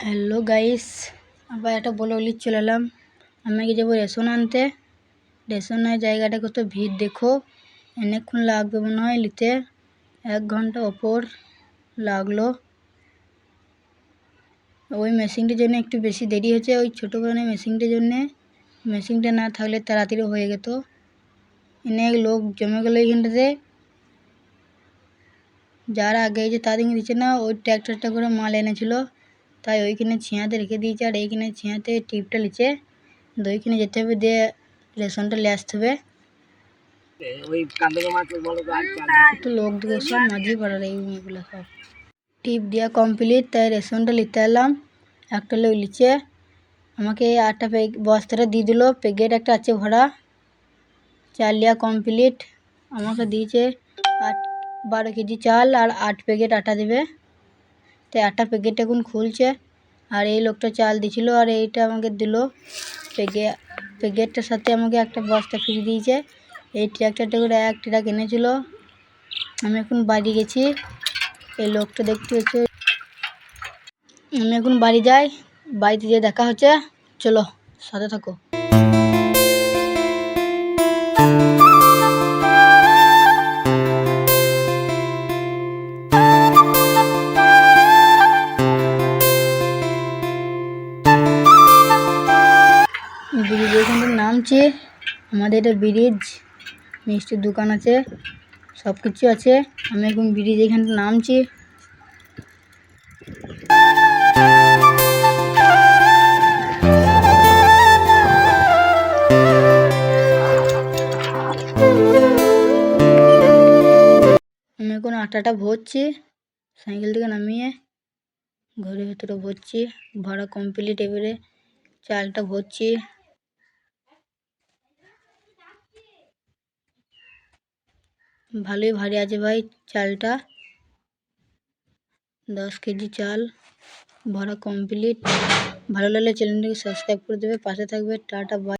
Hello guys, আবার একটা বলে বলি চলে এলাম। আমি কি যাব রেশন আনতে? রেশনের জায়গাটা কত ভিড় দেখো। অনেকক্ষণ লাগবে মনে হয় নিতে। এক ঘণ্টা ওপর লাগল। ওই মেশিনটির জন্য একটু বেশি দেরি হয়েছে, ওই ছোটো মানে মেশিনটির জন্যে। মেশিনটা না থাকলে তাড়াতাড়ি হয়ে যেত। অনেক লোক জমে গেলো এইখানটাতে। যারা আগে যে তাদের দিচ্ছে না, ওই ট্র্যাক্টরটা করে মাল এনেছিল। তাই ওইখানে ছিঁয়াতে রেখে দিয়েছে আর এইখানে ছিঁয়াতে টিপটা নিচে ওইখানে যেতে হবে দিয়ে রেশনটা নিয়ে আসতে হবে। লোক সব মাঝি পাড়ার এই মেয়েগুলো সব। টিপ দেওয়া কমপ্লিট তাই রেশনটা নিতে এলাম। একটা লোক নিচে আমাকে আটটা প্যাক বস্তাটা দিয়ে দিল প্যাকেট একটা আছে ভরা চাল দেওয়া কমপ্লিট আমাকে দিয়েছে আট বারো কেজি চাল আর আট প্যাকেট আটা দেবে। তাই আটটা প্যাকেট এখন খুলছে আর এই লোকটা চাল দিছিল আর এইটা আমাকে দিল। প্যাকে, প্যাকেটটার সাথে আমাকে একটা বস্তা ফিরিয়ে দিয়েছে। এই ট্র্যাক্টরটা করে এক ট্রাক এনেছিল। আমি এখন বাড়ি গেছি। এই লোকটা দেখতে হচ্ছে। আমি এখন বাড়ি যাই। বাড়িতে যেয়ে দেখা হচ্ছে। চলো, সাথে থাকো। ব্রিজ এখানে নামছি আমাদের এটা ব্রিজ। মিষ্টির দোকান আছে সব কিছু আছে। আমি এখন ব্রিজ এখানে নামছি আমি এখন আটাটা ভরছি, সাইকেল থেকে নামিয়ে ঘরের ভেতরে ভরছি ভরা কমপ্লিট এবারে চালটা ভরছি। ভালোই ভারী আছে ভাই চালটা। দশ কেজি চাল, ভরা কমপ্লিট ভালো লাগলে চ্যানেলটাকে সাবস্ক্রাইব করে দেবে, পাশে থাকবে টাটা বাই